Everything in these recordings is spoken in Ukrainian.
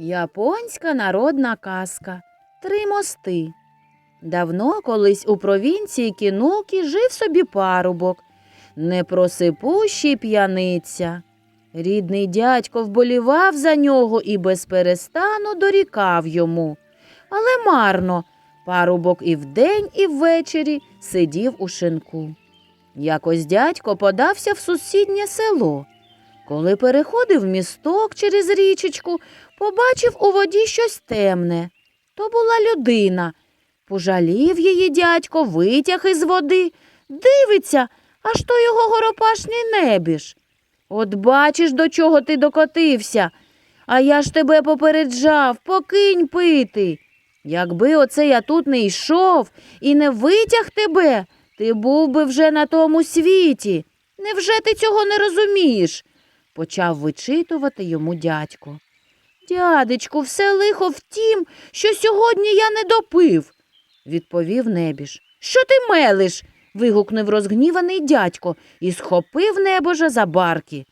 Японська народна казка Три мости. Давно колись у провінції Кінукі жив собі парубок, непросипущий п'яниця. Рідний дядько вболівав за нього і безперестану дорікав йому. Але марно, парубок і вдень, і ввечері сидів у шинку. Якось дядько подався в сусіднє село. Коли переходив місток через річечку, побачив у воді щось темне. То була людина. Пожалів її дядько, витяг із води, дивиться, аж то його горопашний небіж. От бачиш, до чого ти докотився. А я ж тебе попереджав, покинь пити. Якби оце я тут не йшов і не витяг тебе, ти був би вже на тому світі. Невже ти цього не розумієш? Почав вичитувати йому дядько. Дядечку, все лихо в тім, що сьогодні я не допив, відповів небіж. Що ти мелиш? вигукнув розгніваний дядько і схопив небожа за барки.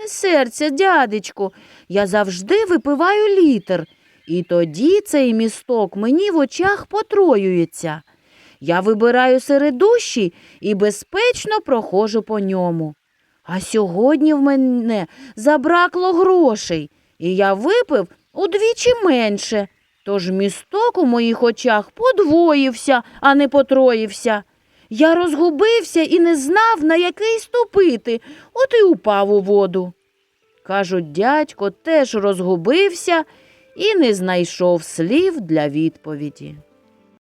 Не серця, дядечку, я завжди випиваю літр, і тоді цей місток мені в очах потроюється. Я вибираю середущий і безпечно проходжу по ньому. А сьогодні в мене забракло грошей, і я випив удвічі менше. Тож місток у моїх очах подвоївся, а не потроївся. Я розгубився і не знав, на який ступити, от і упав у воду. Кажуть, дядько теж розгубився і не знайшов слів для відповіді.